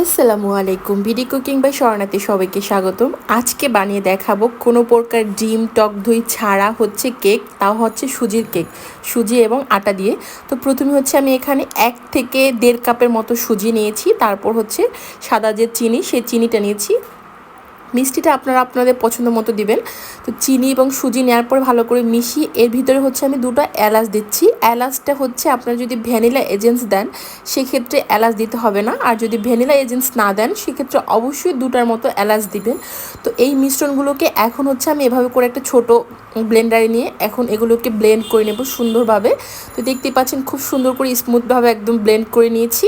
আসসালামু আলাইকুম। BD cooking by শরণাতে সবাইকে স্বাগতম। আজকে বানিয়ে দেখাবো কোনো প্রকার ডিম, টক দই ছাড়া হচ্ছে কেক, তাও হচ্ছে সুজির কেক, সুজি এবং আটা দিয়ে। তো প্রথমে হচ্ছে আমি এখানে এক থেকে দেড় কাপের মতো সুজি নিয়েছি, তারপর হচ্ছে সাদা যে চিনি, সেই চিনিটা নিয়েছি। মিষ্টিটা আপনারা আপনাদের পছন্দ মতো দিবেন। তো চিনি এবং সুজি নেওয়ার পরে ভালো করে মিশিয়ে এর ভিতরে হচ্ছে আমি দুটো এলাচ দিচ্ছি। এলাচটা হচ্ছে আপনারা যদি ভ্যানিলা এজেন্স দেন, সেক্ষেত্রে এলাচ দিতে হবে না। আর যদি ভ্যানিলা এজেন্স না দেন, সেক্ষেত্রে অবশ্যই দুটার মতো এলাচ দিবেন। তো এই মিশ্রণগুলোকে এখন হচ্ছে আমি এভাবে করে একটা ছোট ব্লেন্ডারে নিয়ে এখন এগুলোকে ব্লেন্ড করে নেব সুন্দরভাবে। তো দেখতে পাচ্ছেন খুব সুন্দর করে স্মুথভাবে একদম ব্লেন্ড করে নিয়েছি।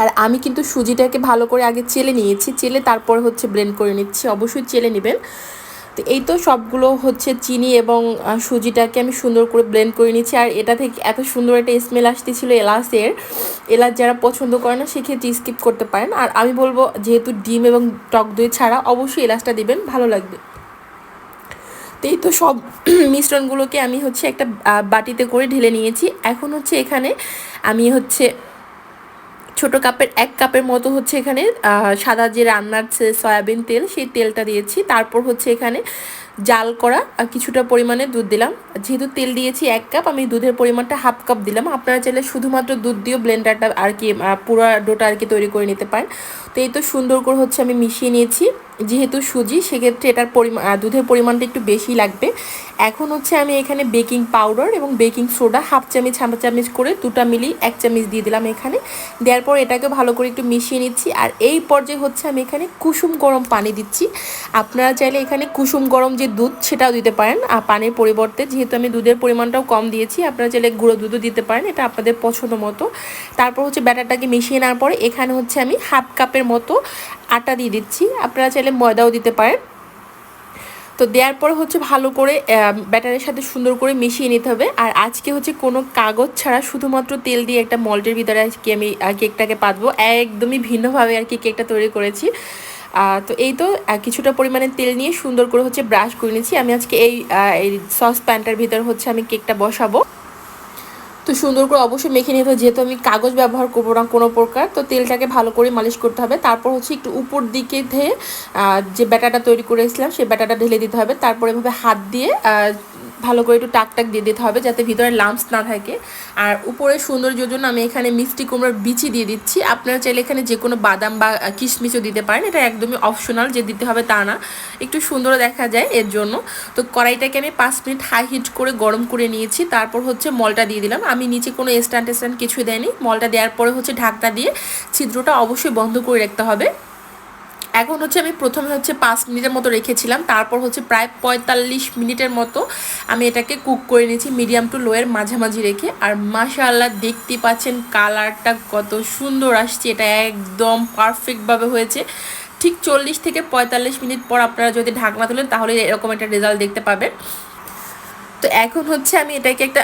আর আমি কিন্তু সুজিটাকে ভালো করে আগে চেলে নিয়েছি, চেলে তারপর হচ্ছে ব্লেন্ড করে নিচ্ছি, অবশ্যই চেলে নেবেন। তো এই তো সবগুলো হচ্ছে চিনি এবং সুজিটাকে আমি সুন্দর করে ব্লেন্ড করে নিচ্ছি আর এটা থেকে এত সুন্দর একটা স্মেল আসতেছিল এলাচের। এলাচ যারা পছন্দ করে না, সেক্ষেত্রে স্কিপ করতে পারেন। আর আমি বলব, যেহেতু ডিম এবং টক দই ছাড়া অবশ্যই এলাচটা দিবেন, ভালো লাগবে। তো এই তো সব মিশ্রণগুলোকে আমি হচ্ছে একটা বাটিতে করে ঢেলে নিয়েছি। এখন হচ্ছে এখানে আমি হচ্ছে ছোট কাপের, এক কাপের মতো হচ্ছে এখানে সাদা যে রান্নার সয়াবিন তেল, সেই তেলটা দিয়েছি। তারপর হচ্ছে এখানে জাল করা কিছুটা পরিমাণে দুধ দিলাম। যেহেতু তেল দিয়েছি এক কাপ, আমি দুধের পরিমাণটা হাফ কাপ দিলাম। আপনারা চাইলে শুধুমাত্র দুধ দিয়েও ব্লেন্ডারটা আর কি পুরো ডোটা আর কি তৈরি করে নিতে পারেন। তো এই তো সুন্দর করে হচ্ছে আমি মিশিয়ে নিয়েছি। যেহেতু সুজি, সেক্ষেত্রে এটার পরিমাণ দুধের পরিমাণটা একটু বেশি লাগবে। এখন হচ্ছে আমি এখানে বেকিং পাউডার এবং বেকিং সোডা হাফ চামচ হাফ চামচ করে দুটা মিলি এক চামচ দিয়ে দিলাম এখানে। দেওয়ার পর এটাকে ভালো করে একটু মিশিয়ে নিচ্ছি। আর এই পর্যায়ে হচ্ছে আমি এখানে কুসুম গরম পানি দিচ্ছি। আপনারা চাইলে এখানে কুসুম গরম যে দুধ, সেটাও দিতে পারেন। আর পানির পরিবর্তে যেহেতু আমি দুধের পরিমাণটাও কম দিয়েছি, আপনারা চাইলে গুঁড়ো দুধও দিতে পারেন, এটা আপনাদের পছন্দ মতো। তারপর হচ্ছে ব্যাটারটাকে মিশিয়ে নেওয়ার পরে এখানে হচ্ছে আমি হাফ কাপের মতো আটা দিয়ে দিচ্ছি। আপনারা চাইলে ময়দাও দিতে পারেন। তো দেওয়ার পর হচ্ছে ভালো করে ব্যাটারের সাথে সুন্দর করে মিশিয়ে নিতে হবে। আর আজকে হচ্ছে কোনো কাগজ ছাড়া শুধুমাত্র তেল দিয়ে একটা মল্টের ভিতরে আজকে আমি কেকটাকে পাতবো। একদমই ভিন্নভাবে আর কি কেকটা তৈরি করেছি। তো এই তো কিছুটা পরিমাণে তেল নিয়ে সুন্দর করে হচ্ছে ব্রাশ করে নিয়েছি আমি আজকে এই সস প্যানটার ভিতরে হচ্ছে আমি কেকটা বসাবো। তো সুন্দর করে অবশ্যই মেখে নিতে হবে। যেহেতু আমি কাগজ ব্যবহার করব না কোনো প্রকার, তো তেলটাকে ভালো করে মালিশ করতে হবে। তারপর হচ্ছে একটু উপর দিকে ধেয়ে যে ব্যাটাটা তৈরি করেছিলাম সেই ব্যাটাটা ঢেলে দিতে হবে। তারপর এভাবে হাত দিয়ে ভালো করে একটু টাক টাক দিয়ে দিতে হবে যাতে ভিতরে লাম্পস না থাকে। আর উপরে সৌন্দর্যের জন্য আমি এখানে মিষ্টি কুমড়োর বিচি দিয়ে দিচ্ছি। আপনারা চাইলে এখানে যে কোনো বাদাম বা কিশমিশও দিতে পারেন। এটা একদমই অপশনাল যে দিতে হবে তা না। একটু সুন্দর দেখা যায় এর জন্য। তো কড়াইটাকে আমি পাঁচ মিনিট হাই হিট করে গরম করে নিয়েছি। তারপর হচ্ছে মলটা দিয়ে দিলাম। আমি নিচে কোনো স্ট্যান্ড স্ট্যান্ড কিছু দেয়নি মলটা দেওয়ার পরে হচ্ছে ঢাকটা দিয়ে ছিদ্রটা অবশ্যই বন্ধ করে রাখতে হবে। এখন হচ্ছে আমি প্রথমে হচ্ছে পাঁচ মিনিটের মতো রেখেছিলাম, তারপর হচ্ছে প্রায় পঁয়তাল্লিশ মিনিটের মতো আমি এটাকে কুক করে নিয়েছি মিডিয়াম টু লোয়ের মাঝামাঝি রেখে। আর মাশাল্লাহ দেখতে পাচ্ছেন কালারটা কত সুন্দর আসছে, এটা একদম পারফেক্টভাবে হয়েছে। ঠিক চল্লিশ থেকে পঁয়তাল্লিশ মিনিট পর আপনারা যদি ঢাকনা তোলেন তাহলে এরকম একটা রেজাল্ট দেখতে পাবেন। তো এখন হচ্ছে আমি এটাকে একটা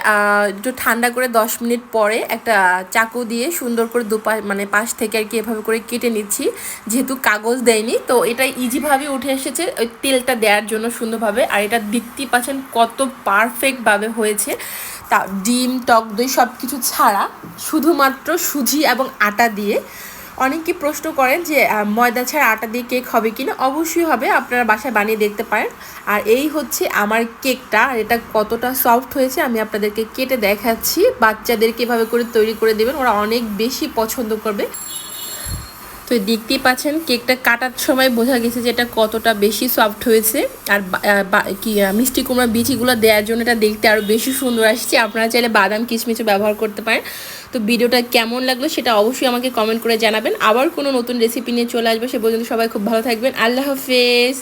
একটু ঠান্ডা করে দশ মিনিট পরে একটা চাকু দিয়ে সুন্দর করে দুপা মানে পাশ থেকে আর কি এভাবে করে কেটে নিচ্ছি। যেহেতু কাগজ দেয়নি, তো এটা ইজিভাবে উঠে এসেছে। ওই তেলটা দেওয়ার জন্য সুন্দরভাবে। আর এটা দেখতেই পাচ্ছেন কত পারফেক্টভাবে হয়েছে। তা, ডিম, টক দই সব কিছু ছাড়া শুধুমাত্র সুজি এবং আটা দিয়ে অনেকে প্রশ্ন করেন যে ময়দা ছাড়া আটা দিয়ে কেক হবে কিনা অবশ্যই হবে, আপনারা বাসায় বানিয়ে দেখতে পারেন। আর এই হচ্ছে আমার কেকটা, আর এটা কতটা সফট হয়েছে আমি আপনাদেরকে কেটে দেখাচ্ছি। বাচ্চাদেরকে এভাবে করে তৈরি করে দেবেন, ওরা অনেক বেশি পছন্দ করবে। তো দেখতেই পাচ্ছেন, কেকটা কাটার সময় বোঝা গেছে যে এটা কতটা বেশি সফট হয়েছে। আর কি মিষ্টি কুমড়া বিচিগুলো দেওয়ার জন্য এটা দেখতে আরও বেশি সুন্দর আসছে। আপনারা চাইলে বাদাম কিশমিচও ব্যবহার করতে পারেন। তো ভিডিওটা কেমন লাগল সেটা অবশ্যই আমাকে কমেন্ট করে জানাবেন। আবার কোনো নতুন রেসিপি নিয়ে চলে আসবে, সে পর্যন্ত সবাই খুব ভালো থাকবেন। আল্লাহ হাফেজ।